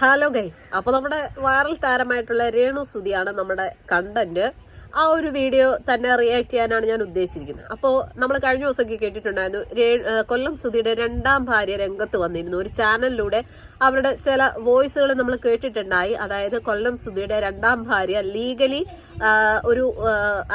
Hello guys അപ്പൊ നമ്മുടെ viral താരമായിട്ടുള്ള Renu സുതിയാണ് നമ്മുടെ കണ്ടന്റ് ആ ഒരു വീഡിയോ തന്നെ റിയാക്ട് ചെയ്യാനാണ് ഞാൻ ഉദ്ദേശിച്ചിരിക്കുന്നത്. അപ്പോൾ നമ്മൾ കഴിഞ്ഞ ദിവസമൊക്കെ കേട്ടിട്ടുണ്ടായിരുന്നു രേ- കൊല്ലം സുധിയുടെ രണ്ടാം ഭാര്യ രംഗത്ത് വന്നിരുന്നു. ഒരു ചാനലിലൂടെ അവരുടെ ചില വോയിസുകൾ നമ്മൾ കേട്ടിട്ടുണ്ടായി. അതായത് കൊല്ലം സുധിയുടെ രണ്ടാം ഭാര്യ ലീഗലി ഒരു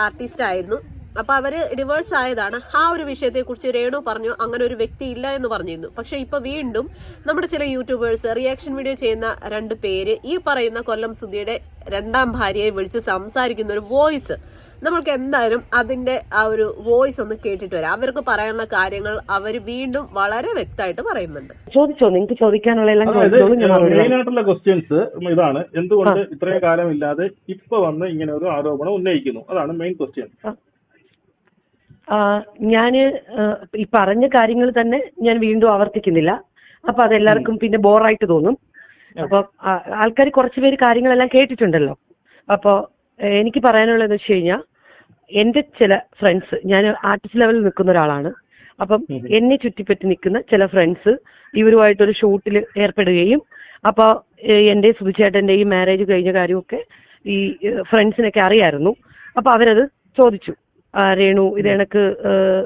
ആർട്ടിസ്റ്റ് ആയിരുന്നു. അപ്പൊ അവർ ഡിവേഴ്സ് ആയതാണ്. ആ ഒരു വിഷയത്തെ കുറിച്ച് രേണു പറഞ്ഞു അങ്ങനെ ഒരു വ്യക്തി ഇല്ല എന്ന് പറഞ്ഞിരുന്നു. പക്ഷെ ഇപ്പൊ വീണ്ടും നമ്മുടെ ചില യൂട്യൂബേഴ്സ് റിയാക്ഷൻ വീഡിയോ ചെയ്യുന്ന രണ്ട് പേര് ഈ പറയുന്ന കൊല്ലം സുധിയുടെ രണ്ടാം ഭാര്യയെ വിളിച്ച് സംസാരിക്കുന്ന ഒരു വോയിസ് നമ്മൾക്ക് എന്തായാലും അതിന്റെ ആ ഒരു വോയിസ് ഒന്ന് കേട്ടിട്ട് വരാം. അവർക്ക് പറയാനുള്ള കാര്യങ്ങൾ അവർ വീണ്ടും വളരെ വ്യക്തമായിട്ട് പറയുന്നുണ്ട്. ചോദിച്ചോ? നിങ്ങൾക്ക് ചോദിക്കാനുള്ള ക്വസ്റ്റ്യൻസ് ഇതാണ്. എന്തുകൊണ്ട് ഇത്രയും കാലം ഇല്ലാതെ ഇപ്പൊ വന്ന് ഇങ്ങനെ ഒരു ആരോപണം ഉന്നയിക്കുന്നു? അതാണ് മെയിൻ ക്വസ്റ്റ്യൻ ഞാൻ ഈ പറഞ്ഞ കാര്യങ്ങൾ തന്നെ ഞാൻ വീണ്ടും ആവർത്തിക്കുന്നില്ല. അപ്പൊ അതെല്ലാവർക്കും പിന്നെ ബോറായിട്ട് തോന്നും. അപ്പൊ ആൾക്കാർ കുറച്ച് പേര് കാര്യങ്ങളെല്ലാം കേട്ടിട്ടുണ്ടല്ലോ. അപ്പോ എനിക്ക് പറയാനുള്ളതെന്ന് വെച്ച് കഴിഞ്ഞാൽ എന്റെ ചില ഫ്രണ്ട്സ് ഞാൻ ആർട്ടിസ്റ്റ് ലെവലിൽ നിൽക്കുന്ന ഒരാളാണ്. അപ്പം എന്നെ ചുറ്റിപ്പറ്റി നിൽക്കുന്ന ചില ഫ്രണ്ട്സ് ഇവരുമായിട്ടൊരു ഷൂട്ടിൽ ഏർപ്പെടുകയും അപ്പോൾ എന്റെ ഈ മാരേജ് കഴിഞ്ഞ കാര്യമൊക്കെ ഈ ഫ്രണ്ട്സിനൊക്കെ അറിയായിരുന്നു. അപ്പോൾ അവരത് ചോദിച്ചു. രേണു ഇത് എനക്ക്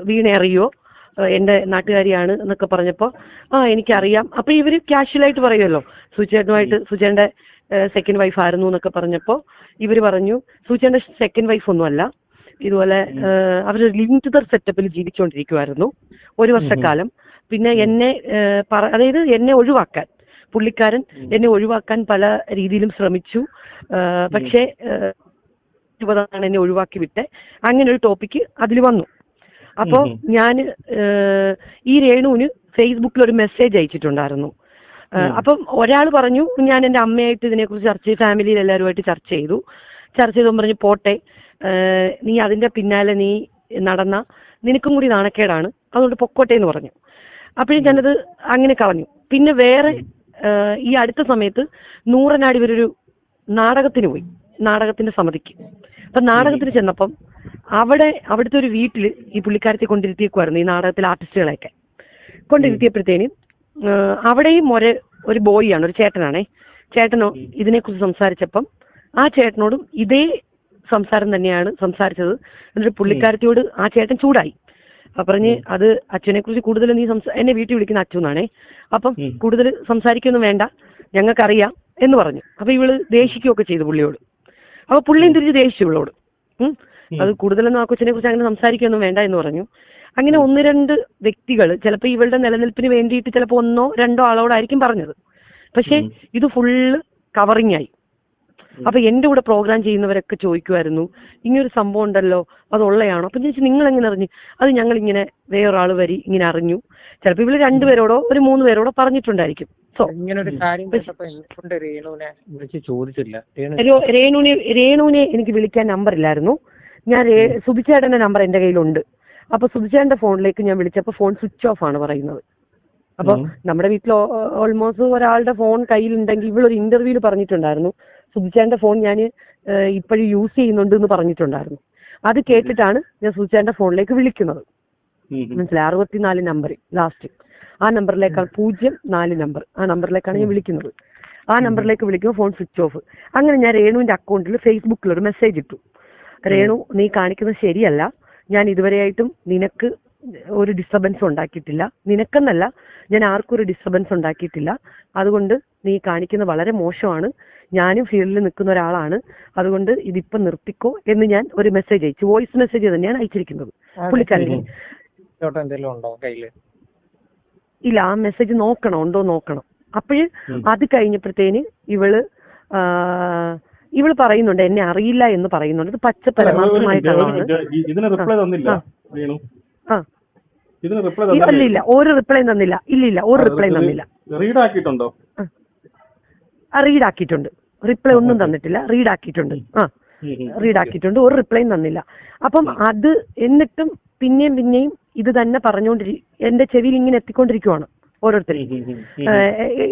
വീണ അറിയോ? എന്റെ എന്റെ നാട്ടുകാരിയാണ് എന്നൊക്കെ പറഞ്ഞപ്പോ ആ എനിക്കറിയാം. അപ്പൊ ഇവർ കാഷ്വലായിട്ട് പറയുമല്ലോ സുചേട്ടനുമായിട്ട് സുചേന്റെ സെക്കൻഡ് വൈഫ് ആയിരുന്നു എന്നൊക്കെ പറഞ്ഞപ്പോ ഇവർ പറഞ്ഞു സുചേന്റെ സെക്കൻഡ് വൈഫ് ഒന്നുമല്ല ഇതുപോലെ അവർ ലിവിങ് ടുദർ സെറ്റപ്പിൽ ജീവിച്ചുകൊണ്ടിരിക്കുമായിരുന്നു ഒരു വർഷക്കാലം. പിന്നെ എന്നെ അതായത് എന്നെ ഒഴിവാക്കാൻ പുള്ളിക്കാരൻ എന്നെ ഒഴിവാക്കാൻ പല രീതിയിലും ശ്രമിച്ചു. പക്ഷേ ഇരുപതാണ് എന്നെ ഒഴിവാക്കി വിട്ടെ അങ്ങനെ ഒരു ടോപ്പിക്ക് അതിൽ വന്നു അപ്പോൾ ഞാൻ ഈ രേണുവിന് ഫേസ്ബുക്കിൽ ഒരു മെസ്സേജ് അയച്ചിട്ടുണ്ടായിരുന്നു. അപ്പം ഒരാൾ പറഞ്ഞു ഞാൻ എന്റെ അമ്മയായിട്ട് ഇതിനെക്കുറിച്ച് ചർച്ച ചെയ്തു ഫാമിലിയിൽ എല്ലാവരുമായിട്ട് ചർച്ച ചെയ്തു. ചർച്ച ചെയ്തു പറഞ്ഞു പോട്ടെ നീ അതിന്റെ പിന്നാലെ നീ നടന്ന നിനക്കും കൂടി നാണക്കേടാണ്. അതുകൊണ്ട് പൊക്കോട്ടെ എന്ന് പറഞ്ഞു. അപ്പോഴും ഞാനത് അങ്ങനെ കളഞ്ഞു. പിന്നെ വേറെ ഈ അടുത്ത സമയത്ത് നൂറനാട് ഇവരൊരു നാടകത്തിന് പോയി നാടകത്തിന്റെ സമിതിക്ക്. അപ്പൊ നാടകത്തിന് ചെന്നപ്പം അവിടെ അവിടുത്തെ ഒരു വീട്ടിൽ ഈ പുള്ളിക്കാരത്തെ കൊണ്ടിരുത്തിയേക്കുമായിരുന്നു ഈ നാടകത്തിലെ ആർട്ടിസ്റ്റുകളെയൊക്കെ. കൊണ്ടിരുത്തിയപ്പോഴത്തേനും അവിടെയും ഒരു ഒരു ബോയിയാണ് ആണ് ഒരു ചേട്ടനാണേ. ചേട്ടനോ ഇതിനെക്കുറിച്ച് സംസാരിച്ചപ്പം ആ ചേട്ടനോടും ഇതേ സംസാരം തന്നെയാണ് സംസാരിച്ചത്. എന്നിട്ട് പുള്ളിക്കാരത്തിയോട് ആ ചേട്ടൻ ചൂടായി. അപ്പൊ പറഞ്ഞ് അത് അച്ഛനെ കുറിച്ച് കൂടുതൽ നീ സംസാ എന്നെ വീട്ടിൽ വിളിക്കുന്ന അച്ഛൻ എന്നാണേ. അപ്പം കൂടുതൽ സംസാരിക്കൊന്നും വേണ്ട ഞങ്ങൾക്കറിയാം എന്ന് പറഞ്ഞു. അപ്പൊ ഇവൾ ദേഷിക്കുകയൊക്കെ ചെയ്തു പുള്ളിയോട്. അപ്പൊ പുള്ളിയും തിരിച്ച് ദേഷ്യം ഉള്ളോട്. അത് കൂടുതലൊന്നും ആ കൊച്ചിനെ കുറിച്ച് അങ്ങനെ സംസാരിക്കൊന്നും വേണ്ട എന്ന് പറഞ്ഞു. അങ്ങനെ ഒന്ന് രണ്ട് വ്യക്തികൾ ചിലപ്പോൾ ഇവളുടെ നിലനിൽപ്പിന് വേണ്ടിയിട്ട് ചിലപ്പോൾ ഒന്നോ രണ്ടോ ആളോടായിരിക്കും പറഞ്ഞത്. പക്ഷെ ഇത് ഫുള്ള് കവറിങ് ആയി. അപ്പൊ എന്റെ കൂടെ പ്രോഗ്രാം ചെയ്യുന്നവരൊക്കെ ചോദിക്കുമായിരുന്നു ഇങ്ങനൊരു സംഭവം ഉണ്ടല്ലോ അത് ഉള്ളയാണോ അപ്പൊ ഞാൻ ചോദിച്ചു, നിങ്ങൾ എങ്ങനെ അറിഞ്ഞു? അത് ഞങ്ങൾ ഇങ്ങനെ വേറൊരാൾ വരി ഇങ്ങനെ അറിഞ്ഞു. ചിലപ്പോൾ ഇവർ രണ്ടുപേരോടോ ഒരു മൂന്ന് പേരോടോ പറഞ്ഞിട്ടുണ്ടായിരിക്കും. സോ ഇങ്ങനൊരു ഒരു കാര്യം രേണുവിനെ? വിളിച്ച് ചോദിച്ചില്ല. രേണുവിനെ രേണുവിനെ എനിക്ക് വിളിക്കാൻ നമ്പർ ഇല്ലായിരുന്നു ഞാൻ സുബിച്ചേട്ടന്റെ നമ്പർ എന്റെ കയ്യിലുണ്ട്. അപ്പൊ സുബിച്ചേട്ടന്റെ ഫോണിലേക്ക് ഞാൻ വിളിച്ചപ്പോ ഫോൺ സ്വിച്ച് ഓഫ് ആണ് പറയുന്നത്. അപ്പൊ നമ്മുടെ വീട്ടിൽ ഓൾമോസ്റ്റ് ഒരാളുടെ ഫോൺ കയ്യിലുണ്ടെങ്കിൽ ഇവളൊരു ഇന്റർവ്യൂൽ പറഞ്ഞിട്ടുണ്ടായിരുന്നു. സുബിച്ചേട്ടന്റെ ഫോൺ ഞാൻ ഇപ്പോഴും യൂസ് ചെയ്യുന്നുണ്ട് എന്ന് പറഞ്ഞിട്ടുണ്ടായിരുന്നു. അത് കേട്ടിട്ടാണ് ഞാൻ സുബിച്ചേട്ടന്റെ ഫോണിലേക്ക് വിളിക്കുന്നത്. മനസ്സിലായി? അറുപത്തിനാല് നമ്പർ ലാസ്റ്റ് ആ നമ്പറിലേക്കാണ് പൂജ്യം നാല് നമ്പർ. ആ നമ്പറിലേക്കാണ് ഞാൻ വിളിക്കുന്നത്. ആ നമ്പറിലേക്ക് വിളിക്കുമ്പോൾ ഫോൺ സ്വിച്ച് ഓഫ് അങ്ങനെ ഞാൻ രേണുവിന്റെ അക്കൗണ്ടിൽ ഫേസ്ബുക്കിൽ ഒരു മെസ്സേജ് ഇട്ടു. രേണു നീ കാണിക്കുന്നത് ശരിയല്ല. ഞാൻ ഇതുവരെയായിട്ടും നിനക്ക് ഒരു ഡിസ്റ്റർബൻസ് ഉണ്ടാക്കിയിട്ടില്ല. നിനക്കെന്നല്ല ഞാൻ ആർക്കും ഒരു ഡിസ്റ്റർബൻസ് ഉണ്ടാക്കിയിട്ടില്ല. അതുകൊണ്ട് നീ കാണിക്കുന്നത് വളരെ മോശമാണ്. ഞാനും ഫീൽഡിൽ നിൽക്കുന്ന ഒരാളാണ്. അതുകൊണ്ട് ഇതിപ്പോ നിർത്തിക്കോ എന്ന് ഞാൻ ഒരു മെസ്സേജ് അയച്ചു. വോയിസ് മെസ്സേജ് തന്നെയാണ് അയച്ചിരിക്കുന്നത്. ഇല്ല ആ മെസ്സേജ് നോക്കണം? ഉണ്ടോ നോക്കണം. അപ്പോഴ് അത് കഴിഞ്ഞപ്പോഴത്തേന് ഇവൾ ഇവൾ പറയുന്നുണ്ട് എന്നെ അറിയില്ല എന്ന് പറയുന്നുണ്ട്. ഇത് പച്ച പരമാർത്ഥമായിട്ടാണ്. ആ. ഇല്ല ഇല്ല ഒരു റിപ്ലൈ തന്നില്ല. ഇല്ല ഇല്ല ഒരു റിപ്ലൈ തന്നില്ല. റീഡ് ആക്കിയിട്ടുണ്ടോ? റീഡ് ആക്കിയിട്ടുണ്ട്. റിപ്ലൈ ഒന്നും തന്നിട്ടില്ല. റീഡ് ആക്കിയിട്ടുണ്ട്. ആ റീഡ് ആക്കിയിട്ടുണ്ട്. ഒരു റിപ്ലൈയും തന്നില്ല. അപ്പം അത് എന്നിട്ടും പിന്നെയും പിന്നെയും ഇത് തന്നെ പറഞ്ഞുകൊണ്ടിരി എന്റെ ചെവിയിൽ ഇങ്ങനെ എത്തിക്കൊണ്ടിരിക്കുവാണ് ഓരോരുത്തരും.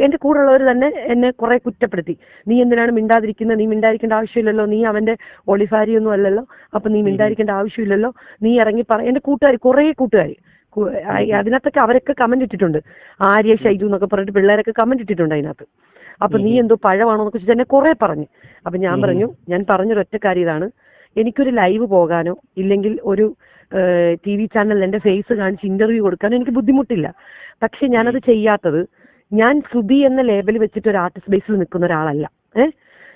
എന്റെ കൂടെയുള്ളവർ തന്നെ എന്നെ കുറെ കുറ്റപ്പെടുത്തി. നീ എന്തിനാണ് മിണ്ടാതിരിക്കുന്നത് നീ മിണ്ടായിരിക്കേണ്ട ആവശ്യമില്ലല്ലോ. നീ അവന്റെ ഒളിഫാരി ഒന്നും അല്ലല്ലോ. അപ്പൊ നീ മിണ്ടായിരിക്കേണ്ട ആവശ്യമില്ലല്ലോ. നീ ഇറങ്ങി പറ. എന്റെ കൂട്ടുകാർ കുറെ കൂട്ടുകാർ അതിനകത്തൊക്കെ അവരൊക്കെ കമന്റ് ഇട്ടിട്ടുണ്ട്. ആര്യ ഷൈജു എന്നൊക്കെ പറഞ്ഞിട്ട് പിള്ളേരൊക്കെ കമന്റ് ഇട്ടിട്ടുണ്ട് അതിനകത്ത്. അപ്പൊ നീ എന്തോ പഴമാണോ എന്നൊക്കെ എന്നെ കുറെ പറഞ്ഞു. അപ്പൊ ഞാൻ പറഞ്ഞു ഞാൻ പറഞ്ഞൊരൊറ്റ കാര്യം ഇതാണ് എനിക്കൊരു ലൈവ് പോകാനോ ഇല്ലെങ്കിൽ ഒരു ടി വി ചാനലിൽ എന്റെ ഫേസ് കാണിച്ച് ഇന്റർവ്യൂ കൊടുക്കാനോ എനിക്ക് ബുദ്ധിമുട്ടില്ല. പക്ഷെ ഞാനത് ചെയ്യാത്തത് ഞാൻ ശ്രുതി എന്ന ലേബൽ വെച്ചിട്ട് ഒരു ആർട്ടിസ്റ്റ് ബേസിൽ നിൽക്കുന്ന ഒരാളല്ല. ഏഹ്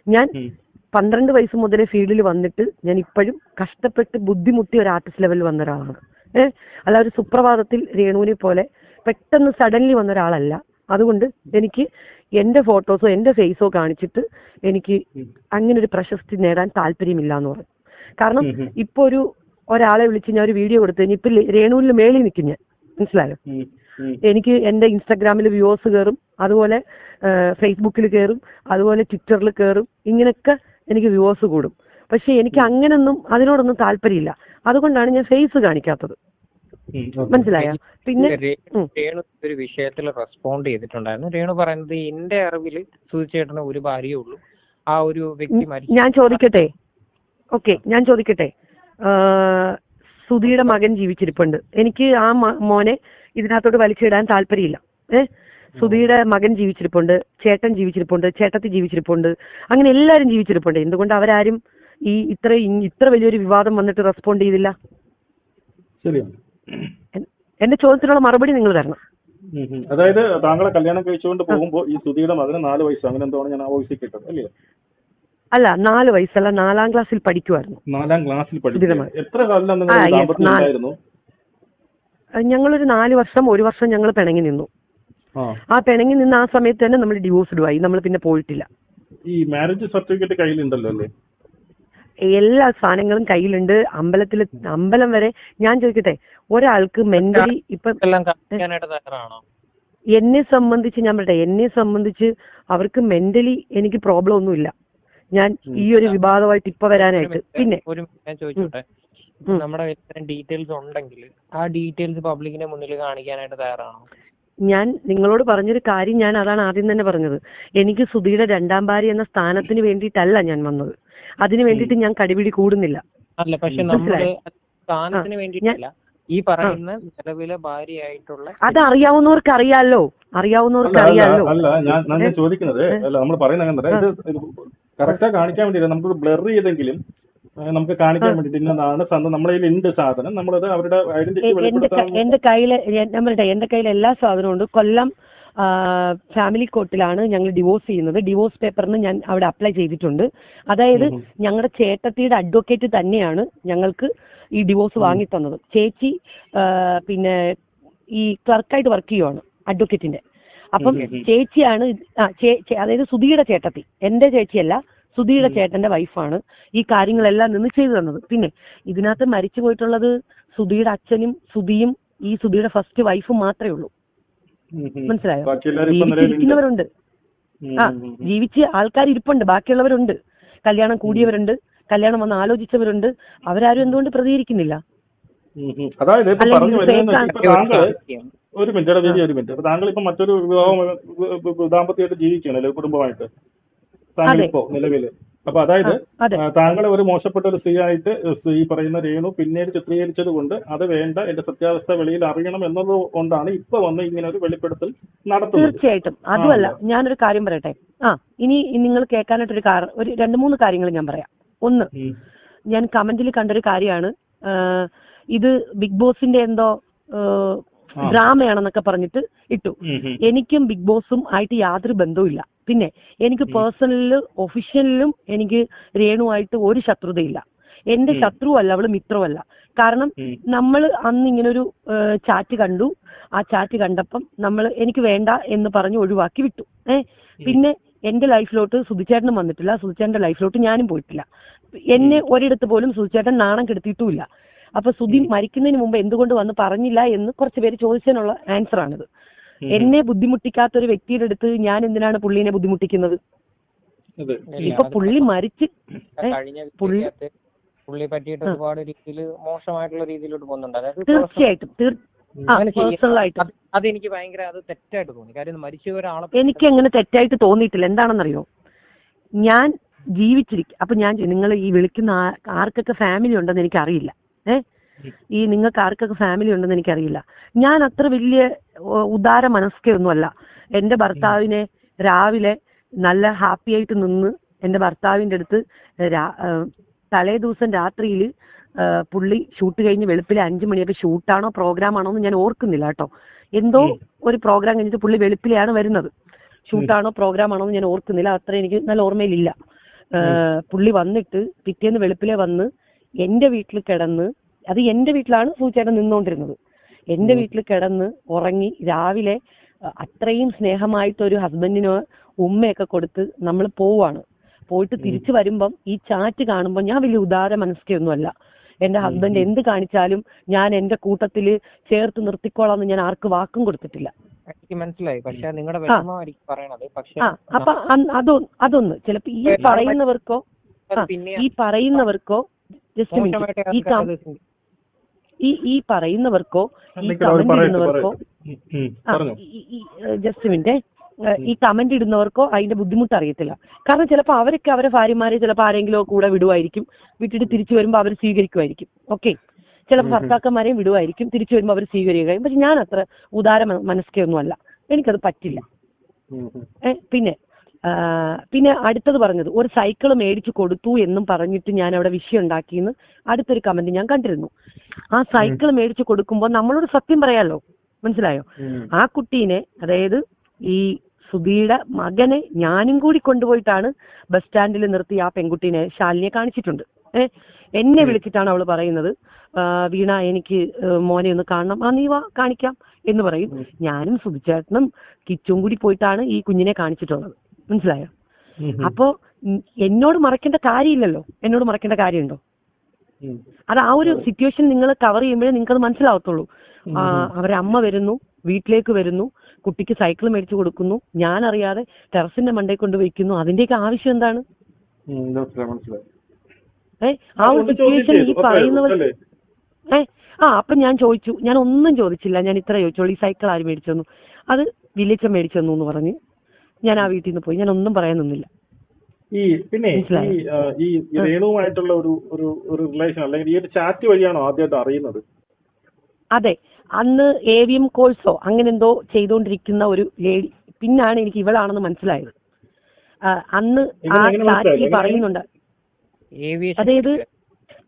ഞാൻ പന്ത്രണ്ട് വയസ്സ് മുതലേ ഫീൽഡിൽ വന്നിട്ട് ഞാൻ ഇപ്പോഴും കഷ്ടപ്പെട്ട് ബുദ്ധിമുട്ടി ഒരു ആർട്ടിസ്റ്റ് ലെവലിൽ വന്ന ഒരാളാണ്. ഏഹ് അല്ല ഒരു സുപ്രഭാതത്തിൽ രേണുവിനെ പോലെ പെട്ടെന്ന് സഡൻലി വന്ന ഒരാളല്ല. അതുകൊണ്ട് എനിക്ക് എന്റെ ഫോട്ടോസോ എന്റെ ഫേസോ കാണിച്ചിട്ട് എനിക്ക് അങ്ങനെ ഒരു പ്രശസ്തി നേടാൻ താല്പര്യമില്ല എന്ന് പറയും. കാരണം ഇപ്പൊ ഒരു ഒരാളെ വിളിച്ച് ഞാൻ ഒരു വീഡിയോ കൊടുത്തു കഴിഞ്ഞാൽ ഇപ്പൊ രേണുവിൽ മേളിൽ നിൽക്കും ഞാൻ. മനസ്സിലായോ. എനിക്ക് എന്റെ ഇൻസ്റ്റാഗ്രാമിൽ വ്യൂവേഴ്സ് കയറും അതുപോലെ ഫേസ്ബുക്കിൽ കയറും അതുപോലെ ട്വിറ്ററിൽ കയറും ഇങ്ങനെയൊക്കെ എനിക്ക് വ്യൂവേഴ്സ് കൂടും. പക്ഷെ എനിക്ക് അങ്ങനൊന്നും അതിനോടൊന്നും താല്പര്യമില്ല. അതുകൊണ്ടാണ് ഞാൻ ഫേസ് കാണിക്കാത്തത്. മനസ്സിലായോ? പിന്നെ രേണു ഒരു വിഷയത്തിൽ റെസ്പോണ്ട് ചെയ്തിട്ടുണ്ടായിരുന്നു. രേണു പറയുന്നത് എന്റെ അറിവിൽ സുധിച്ചേട്ടന് ഒരു ഭാര്യയേ ഉള്ളൂ. ആ ഒരു വ്യക്തി മരിച്ചു. ഞാൻ ചോദിക്കട്ടെ? ഓക്കെ ഞാൻ ചോദിക്കട്ടെ? സുധിയുടെ മകൻ ജീവിച്ചിരിപ്പുണ്ട്. എനിക്ക് ആ മോനെ ഇതിനകത്തോട്ട് വലിച്ചിടാൻ താല്പര്യമില്ല. ഏ? സുധിയുടെ മകൻ ജീവിച്ചിരിപ്പുണ്ട് ചേട്ടൻ ജീവിച്ചിരിപ്പുണ്ട് ചേട്ടത്തി ജീവിച്ചിരിപ്പുണ്ട് അങ്ങനെ എല്ലാവരും ജീവിച്ചിരിപ്പുണ്ട്. എന്തുകൊണ്ട് അവരാരും ഈ ഇത്ര ഇത്ര വലിയൊരു വിവാദം വന്നിട്ട് റെസ്പോണ്ട് ചെയ്തില്ല? ശരിയാണ്. എന്റെ ചോദ്യത്തിനുള്ള മറുപടി നിങ്ങൾ തരണം. അതായത് താങ്കളെ കല്യാണം കഴിച്ചുകൊണ്ട് പോകുമ്പോൾ ഈ സുധിയുടെ മകന് നാല് വയസ്സ് അങ്ങനെ എന്തോ ഞാൻ ആ കേട്ടത് അല്ലേ? അല്ല നാല് വയസ്സല്ല നാലാം ക്ലാസ്സിൽ പഠിക്കുമായിരുന്നു നാലാം ക്ലാസ്സിൽ എത്ര കാലം. ഞങ്ങളൊരു നാല് വർഷം ഒരു വർഷം ഞങ്ങൾ പിണങ്ങി നിന്നു. ആ. ആ പിണങ്ങി നിന്ന് ആ സമയത്ത് തന്നെ നമ്മൾ ഡിവോഴ്സ്ഡ് ആയി നമ്മൾ പിന്നെ പോയിട്ടില്ല. ഈ മാരേജ് സർട്ടിഫിക്കറ്റ് കയ്യിലുണ്ടല്ലോ അല്ലേ? എല്ലാ സാധനങ്ങളും കയ്യിലുണ്ട്. അമ്പലത്തിൽ അമ്പലം വരെ ഞാൻ ചോദിക്കട്ടെ ഒരാൾക്ക് മെന്റലി ഇപ്പൊ എന്നെ സംബന്ധിച്ച് ഞാൻ പറയട്ടെ എന്നെ സംബന്ധിച്ച് അവർക്ക് മെന്റലി എനിക്ക് പ്രോബ്ലം ഒന്നുമില്ല ഞാൻ ഈ ഒരു വിവാദമായിട്ട് ഇപ്പൊ വരാനായിട്ട്. പിന്നെ നമ്മുടെ ഡീറ്റെയിൽസ് ഉണ്ടെങ്കിൽ ആ ഡീറ്റെയിൽസ് പബ്ലിക്കിന്റെ മുന്നിൽ കാണിക്കാനായിട്ട് തയ്യാറാണോ? ഞാൻ നിങ്ങളോട് പറഞ്ഞൊരു കാര്യം ഞാൻ അതാണ് ആദ്യം തന്നെ പറഞ്ഞത്. എനിക്ക് സുധീയുടെ രണ്ടാം ഭാര്യ എന്ന സ്ഥാനത്തിന് വേണ്ടിയിട്ടല്ല ഞാൻ വന്നത്. അതിന് വേണ്ടിയിട്ട് ഞാൻ കടിപിടി കൂടുന്നില്ല. അല്ല പക്ഷെ മനസ്സിലായോ? സ്ഥാനത്തിന് വേണ്ടിയിട്ടല്ല. ഈ പറയുന്ന നിലവിലെ ഭാര്യയായിട്ടുള്ള അത് അറിയാവുന്നവർക്ക് അറിയാലോ അറിയാവുന്നവർക്ക് അറിയാലോ അല്ല ഞാൻ ഞാൻ ചോദിക്കുന്നത് അല്ല നമ്മൾ പറയുന്നത് അങ്ങനെ ഇത് കറക്റ്റാ കാണിക്കാൻ വേണ്ടി നമുക്ക് ബ്ലർ ചെയ്തെങ്കിലും നമുക്ക് കാണിക്കാൻ വേണ്ടിട്ട് ഇന്നതാണ് സാധനം നമ്മുടെ കയ്യിൽ ഉണ്ട് സാധനം. നമ്മളത് അവരുടെ ഐഡന്റിറ്റി എന്റെ കയ്യിൽ നമ്മളുടെ എന്റെ കയ്യിൽ എല്ലാ സാധനവും ഉണ്ട്. കൊല്ലം ഫാമിലി കോർട്ടിലാണ് ഞങ്ങൾ ഡിവോഴ്സ് ചെയ്യുന്നത്. ഡിവോഴ്സ് പേപ്പറിന് ഞാൻ അവിടെ അപ്ലൈ ചെയ്തിട്ടുണ്ട്. അതായത് ഞങ്ങളുടെ ചേട്ടത്തിയുടെ അഡ്വക്കേറ്റ് തന്നെയാണ് ഞങ്ങൾക്ക് ഈ ഡിവോഴ്സ് വാങ്ങി തന്നത്. ചേച്ചി പിന്നെ ഈ ക്ലർക്കായിട്ട് വർക്ക് ചെയ്യുവാണ് അഡ്വക്കേറ്റിന്റെ അപ്പം ചേച്ചിയാണ് അതായത് സുധിയുടെ ചേട്ടത്തി. എന്റെ ചേച്ചിയല്ല സുധിയുടെ ചേട്ടന്റെ വൈഫാണ് ഈ കാര്യങ്ങളെല്ലാം നിന്ന് ചെയ്തു തന്നത്. പിന്നെ ഇതിനകത്ത് മരിച്ചു പോയിട്ടുള്ളത് സുധിയുടെ അച്ഛനും സുധിയും ഈ സുധിയുടെ ഫസ്റ്റ് വൈഫും മാത്രമേ ഉള്ളൂ. മനസ്സിലായോ? ജീവിച്ചിരിക്കുന്നവരുണ്ട്. ആ. ജീവിച്ച് ആൾക്കാർ ഇരിപ്പുണ്ട് ബാക്കിയുള്ളവരുണ്ട്. കല്യാണം കൂടിയവരുണ്ട്. കല്യാണം വന്ന് ആലോചിച്ചവരുണ്ട്. അവരാരും എന്തുകൊണ്ട് പ്രതികരിക്കുന്നില്ല. അതായത് ഒരു മിനിറ്റ് ചേച്ചി ഒരു മിനിറ്റ്. താങ്കൾ ഇപ്പൊ മറ്റൊരു വിവാഹം ദാമ്പത്യമായിട്ട് ജീവിക്കുകയാണല്ലോ കുടുംബമായിട്ട്? താങ്കൾ ഇപ്പോ നിലവിൽ? അപ്പൊ അതായത് താങ്കൾ താങ്കളെ ഒരു മോശപ്പെട്ട ഒരു സ്ത്രീയായിട്ട് ഈ പറയുന്ന രേണു പിന്നീട് ചിത്രീകരിച്ചത് കൊണ്ട് അത് വേണ്ട എന്റെ സത്യാവസ്ഥ വെളിയിൽ അറിയണം എന്നത് കൊണ്ടാണ് ഇപ്പൊ വന്ന് ഇങ്ങനെ ഒരു വെളിപ്പെടുത്തൽ നടത്തുന്നത്. തീർച്ചയായിട്ടും. അതുമല്ല ഞാനൊരു കാര്യം പറയട്ടെ? ആ ഇനി നിങ്ങൾ കേൾക്കാനായിട്ടൊരു കാർ ഒരു രണ്ട് മൂന്ന് കാര്യങ്ങൾ ഞാൻ പറയാം. ഒന്ന് ഞാൻ കമന്റിൽ കണ്ടൊരു കാര്യമാണ്. ഇത് ബിഗ് ബോസിന്റെ എന്തോ ഡ്രാമയാണെന്നൊക്കെ പറഞ്ഞിട്ട് ഇട്ടു. എനിക്കും ബിഗ് ബോസും ആയിട്ട് യാതൊരു ബന്ധവുമില്ല. പിന്നെ എനിക്ക് പേഴ്സണലിലും ഒഫീഷ്യലിലും എനിക്ക് രേണുവായിട്ട് ഒരു ശത്രുതയില്ല. എന്റെ ശത്രുവല്ല അവൾ മിത്രമല്ല കാരണം നമ്മൾ അന്ന് ഇങ്ങനൊരു ചാറ്റ് കണ്ടു. ആ ചാറ്റ് കണ്ടപ്പം നമ്മൾ എനിക്ക് വേണ്ട എന്ന് പറഞ്ഞ് ഒഴിവാക്കി വിട്ടു. ഏഹ് പിന്നെ എന്റെ ലൈഫിലോട്ട് സുധിച്ചേട്ടനും വന്നിട്ടില്ല. സുധിച്ചേട്ടന്റെ ലൈഫിലോട്ട് ഞാനും പോയിട്ടില്ല. എന്നെ ഒരിടത്ത് പോലും സുധിച്ചേട്ടൻ നാണം കെടുത്തിയിട്ടുമില്ല അപ്പൊ സുധി മരിക്കുന്നതിന് മുമ്പ് എന്തുകൊണ്ട് വന്ന് പറഞ്ഞില്ല എന്ന് കുറച്ച് പേര് ചോദിച്ചതിനുള്ള ആൻസർ ആണിത്. എന്നെ ബുദ്ധിമുട്ടിക്കാത്ത ഒരു വ്യക്തിയുടെ അടുത്ത് ഞാൻ എന്തിനാണ് പുള്ളിനെ ബുദ്ധിമുട്ടിക്കുന്നത്? അതെ. ഇപ്പൊ പുള്ളി മരിച്ച് പുള്ളി- പുള്ളിയെ പറ്റിയിട്ട് ഒരുപാട് രീതിയിൽ മോശമായിട്ടുള്ള രീതിയിലോട്ട് പോകുന്നുണ്ട്. അതായത് തീർച്ചയായിട്ടും അത് അതെനിക്ക് ഭയങ്കര അത് തെറ്റായിട്ട് തോന്നി. കാര്യം മരിച്ച ഒരാളെ എനിക്ക് അങ്ങനെ തെറ്റായിട്ട് തോന്നിയിട്ടില്ല. എന്താണെന്നറിയോ? ഞാൻ ജീവിച്ചിരിക്കും അപ്പൊ ഞാൻ നിങ്ങൾ ഈ വിളിക്കുന്ന ആർക്കൊക്കെ ഫാമിലി ഉണ്ടെന്ന് എനിക്കറിയില്ല. ഏ? ഈ നിങ്ങൾക്ക് ആർക്കൊക്കെ ഫാമിലി ഉണ്ടെന്ന് എനിക്കറിയില്ല. ഞാൻ അത്ര വലിയ ഉദാര മനസ്കയൊന്നുമല്ല. എന്റെ ഭർത്താവിനെ രാവിലെ നല്ല ഹാപ്പി ആയിട്ട് നിന്ന് എന്റെ ഭർത്താവിന്റെ അടുത്ത് തലേ ദിവസം രാത്രിയിൽ പുള്ളി ഷൂട്ട് കഴിഞ്ഞ് വെളുപ്പിലെ അഞ്ചു മണിയൊക്കെ ഷൂട്ടാണോ പ്രോഗ്രാം ആണോ എന്ന് ഞാൻ ഓർക്കുന്നില്ല കേട്ടോ. എന്തോ ഒരു പ്രോഗ്രാം കഴിഞ്ഞിട്ട് പുള്ളി വെളുപ്പിലെയാണ് വരുന്നത്. ഷൂട്ടാണോ പ്രോഗ്രാം ആണോ എന്ന് ഞാൻ ഓർക്കുന്നില്ല. അത്ര എനിക്ക് നല്ല ഓർമ്മയിലില്ല. പുള്ളി വന്നിട്ട് പിറ്റേന്ന് വെളുപ്പിലെ വന്ന് എന്റെ വീട്ടിൽ കിടന്ന് അത് എന്റെ വീട്ടിലാണ് സൂചേട്ടൻ നിന്നുകൊണ്ടിരുന്നത് എന്റെ വീട്ടിൽ കിടന്ന് ഉറങ്ങി രാവിലെ അത്രയും സ്നേഹമായിട്ട് ഒരു ഹസ്ബൻഡിന് ഉമ്മയൊക്കെ കൊടുത്ത് നമ്മൾ പോവാണ്. പോയിട്ട് തിരിച്ചു വരുമ്പം ഈ ചാറ്റ് കാണുമ്പോൾ ഞാൻ വലിയ ഉദാര മനസ്കയൊന്നുമല്ല. എന്റെ ഹസ്ബൻഡ് എന്ത് കാണിച്ചാലും ഞാൻ എന്റെ കൂട്ടത്തിൽ ചേർത്ത് നിർത്തിക്കോളാന്ന് ഞാൻ ആർക്ക് വാക്കും കൊടുത്തിട്ടില്ല. എനിക്ക് മനസ്സിലായി. പക്ഷെ നിങ്ങളുടെ പറയണത്. പക്ഷെ അപ്പൊ അതൊന്ന്. ചിലപ്പോ ഈ പറയുന്നവർക്കോ ഈ പറയുന്നവർക്കോ ജസ്റ്റ് ഈ ഈ ഈ പറയുന്നവർക്കോ ഈ കമന്റ് ഇടുന്നവർക്കോ ജസ്റ്റ് മിനിറ്റ് ഈ കമന്റ് ഇടുന്നവർക്കോ അതിന്റെ ബുദ്ധിമുട്ട് അറിയത്തില്ല കാരണം ചിലപ്പോൾ അവരൊക്കെ അവരെ ഭാര്യമാരെ ചിലപ്പോൾ ആരെങ്കിലും കൂടെ വിടുമായിരിക്കും വിട്ടിട്ട് തിരിച്ചു വരുമ്പോൾ അവർ സ്വീകരിക്കുമായിരിക്കും ഓക്കെ ചിലപ്പോൾ ഭർത്താക്കന്മാരെയും വിടുമായിരിക്കും തിരിച്ചു വരുമ്പോൾ അവർ സ്വീകരിക്കുകയും. പക്ഷെ ഞാൻ അത്ര ഉദാര മനസ്കയൊന്നും അല്ല എനിക്കത് പറ്റില്ല. പിന്നെ പിന്നെ അടുത്തത് പറഞ്ഞത് ഒരു സൈക്കിൾ മേടിച്ചു കൊടുത്തു എന്നും പറഞ്ഞിട്ട് ഞാൻ അവിടെ വിഷയം ഉണ്ടാക്കിയെന്ന് അടുത്തൊരു കമന്റ് ഞാൻ കണ്ടിരുന്നു. ആ സൈക്കിൾ മേടിച്ചു കൊടുക്കുമ്പോൾ നമ്മളോട് സത്യം പറയാലോ? മനസ്സിലായോ? ആ കുട്ടീനെ അതായത് ഈ സുബിയുടെ മകനെ ഞാനും കൂടി കൊണ്ടുപോയിട്ടാണ് ബസ് സ്റ്റാൻഡിൽ നിർത്തി ആ പെൺകുട്ടീനെ ശാലിനിയെ കാണിച്ചിട്ടുണ്ട്. ഏഹ് എന്നെ വിളിച്ചിട്ടാണ് അവൾ പറയുന്നത്. വീണ എനിക്ക് മോനെ ഒന്ന് കാണണം. ആ നീ വാ കാണിക്കാം. എന്ന് പറയും. ഞാനും സുബിച്ചേട്ടനും കിച്ചും കൂടി പോയിട്ടാണ് ഈ കുഞ്ഞിനെ കാണിച്ചിട്ടുള്ളത്. മനസ്സിലായോ. അപ്പോ എന്നോട് മറക്കേണ്ട കാര്യമില്ലല്ലോ. എന്നോട് മറക്കേണ്ട കാര്യമുണ്ടോ? അത് ആ ഒരു സിറ്റുവേഷൻ നിങ്ങൾ കവർ ചെയ്യുമ്പോഴേ നിങ്ങൾക്ക് അത് മനസ്സിലാവത്തുള്ളൂ അവരെ അമ്മ വരുന്നു വീട്ടിലേക്ക് വരുന്നു കുട്ടിക്ക് സൈക്കിൾ മേടിച്ചു കൊടുക്കുന്നു ഞാൻ അറിയാതെ ടെറസിന്റെ മണ്ടയിൽ കൊണ്ട് വയ്ക്കുന്നു അതിന്റെയൊക്കെ ആവശ്യം എന്താണ്? ഏ ആ ഒരു സിറ്റുവേഷൻ ഈ പറയുന്നവർ ഏ ആ അപ്പൊ ഞാൻ ചോദിച്ചു. ഞാൻ ഒന്നും ചോദിച്ചില്ല. ഞാൻ ഇത്ര ചോദിച്ചോളൂ ഈ സൈക്കിൾ ആര് മേടിച്ചു തന്നു? അത് വില്ലേജ് മേടിച്ചു തന്നു എന്ന് പറഞ്ഞ്. ഞാൻ ആ വീട്ടിൽ നിന്ന് പോയി. ഞാൻ ഒന്നും പറയാൻ നിന്നില്ല. ഈ പിന്നെ ഈ രേണുവുമായിട്ടുള്ള ഒരു ഒരു ഒരു റിലേഷൻ അല്ലെങ്കിൽ ഈ ഒരു ചാറ്റ് വഴിയാണോ ആദ്യമായിട്ട് അറിയുന്നത്? അതെ. അന്ന് എ വി എം കോഴ്സോ അങ്ങനെ എന്തോ ചെയ്തുകൊണ്ടിരിക്കുന്ന ഒരു ലേഡി പിന്നാണ് എനിക്ക് ഇവളാണെന്ന് മനസ്സിലായത്. അന്ന് ആ? ചാറ്റിൽ പറയുന്നുണ്ട്. അതായത്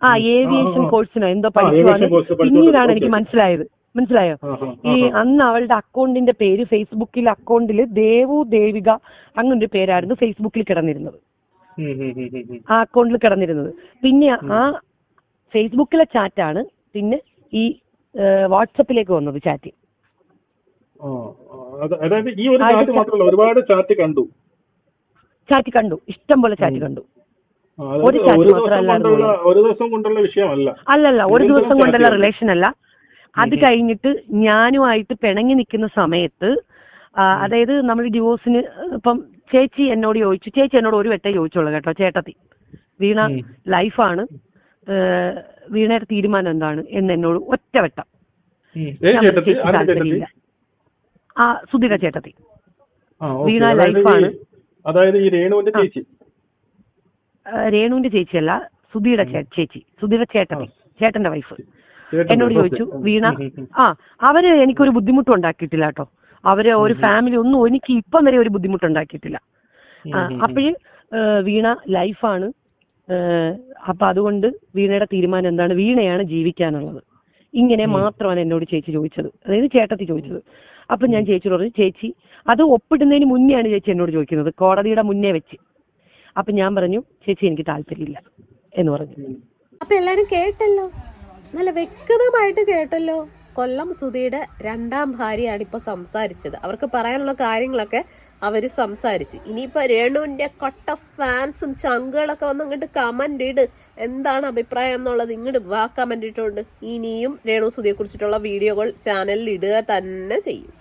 ആ ഏവിയേഷൻ. കോഴ്സിനോ എന്തോ പഠിക്കുവാണ് പിന്നീടാണ് എനിക്ക്. മനസ്സിലായത്. മനസ്സിലായോ? ഈ. അന്ന് അവളുടെ അക്കൗണ്ടിന്റെ പേര് ഫേസ്ബുക്കിൽ അക്കൗണ്ടിൽ ദേവു ദേവിക അങ്ങനൊരു പേരായിരുന്നു ഫേസ്ബുക്കിൽ കിടന്നിരുന്നത്. ആ അക്കൗണ്ടിൽ കിടന്നിരുന്നത്. പിന്നെ ആ ഫേസ്ബുക്കിലെ ചാറ്റാണ് പിന്നെ ഈ വാട്സപ്പിലേക്ക് വന്നത് ചാറ്റ്. അതായത് ഈ ഒരു ചാറ്റ് മാത്രമല്ല ഒരുപാട് ചാറ്റ് കണ്ടു. ചാറ്റ് കണ്ടു. ഇഷ്ടം പോലെ ചാറ്റ് കണ്ടു. ഒരു ചാറ്റ് മാത്രമല്ല ഒരു ദിവസം കൊണ്ടുള്ള വിഷയമല്ല. അല്ലല്ല ഒരു ദിവസം കൊണ്ടുള്ള റിലേഷൻ അല്ല. അത് കഴിഞ്ഞിട്ട് ഞാനുമായിട്ട് പിണങ്ങി നിൽക്കുന്ന സമയത്ത് അതായത് നമ്മൾ ഡിവോഴ്സിന് ഇപ്പം ചേച്ചി എന്നോട് ചോദിച്ചു ചേച്ചി എന്നോട് ഒരു വെട്ടേ ചോദിച്ചോളൂ കേട്ടോ ചേട്ടത്തി. വീണ. ലൈഫാണ് വീണയുടെ തീരുമാനം എന്താണ് എന്ന് എന്നോട് ഒറ്റ വെട്ടം. ആ സുധിര ചേട്ടത്തി. വീണ ലൈഫാണ്. അതായത് ഈ രേണുവിന്റെ ചേച്ചി. രേണുവിന്റെ ചേച്ചിയല്ല സുധിയുടെ ചേച്ചി സുധീര ചേട്ടത്തി ചേട്ടന്റെ വൈഫ് എന്നോട് ചോദിച്ചു വീണ. ആ അവർ എനിക്കൊരു ബുദ്ധിമുട്ടും ഉണ്ടാക്കിയിട്ടില്ല കേട്ടോ. അവർ ഒരു ഫാമിലി ഒന്നും എനിക്ക് ഇപ്പം വരെ ഒരു ബുദ്ധിമുട്ടുണ്ടാക്കിയിട്ടില്ല. അപ്പോഴ് വീണ ലൈഫാണ്. അപ്പൊ അതുകൊണ്ട് വീണയുടെ തീരുമാനം എന്താണ്? വീണയാണ് ജീവിക്കാനുള്ളത്. ഇങ്ങനെ മാത്രമാണ് എന്നോട് ചേച്ചി ചോദിച്ചത്. അതായത് ചേട്ടത്തി ചോദിച്ചത്. അപ്പൊ ഞാൻ ചേച്ചി പറഞ്ഞു ചേച്ചി അത് ഒപ്പിടുന്നതിന് മുന്നെയാണ് ചേച്ചി എന്നോട് ചോദിക്കുന്നത് കോടതിയുടെ മുന്നേ വെച്ച്. അപ്പൊ ഞാൻ പറഞ്ഞു ചേച്ചി എനിക്ക് താല്പര്യമില്ല എന്ന് പറഞ്ഞു. അപ്പൊ എല്ലാരും കേട്ടല്ലോ? നല്ല വ്യക്തമായിട്ട് കേട്ടല്ലോ. കൊല്ലം സുധിയുടെ രണ്ടാം ഭാര്യയാണ് ഇപ്പൊ സംസാരിച്ചത്. അവർക്ക് പറയാനുള്ള കാര്യങ്ങളൊക്കെ അവർ സംസാരിച്ചു. ഇനിയിപ്പോ രേണുവിന്റെ കൊട്ട ഫാൻസും ചങ്കുകളൊക്കെ വന്ന് അങ്ങോട്ട് കമന്റ് ഇട്. എന്താണ് അഭിപ്രായം എന്നുള്ളത് ഇങ്ങോട്ട് വാ കമന്റ് ഇട്ടുകൊണ്ട് ഇനിയും രേണു സുധിയെ കുറിച്ചിട്ടുള്ള വീഡിയോകൾ ചാനലിൽ ഇടുക തന്നെ ചെയ്യും.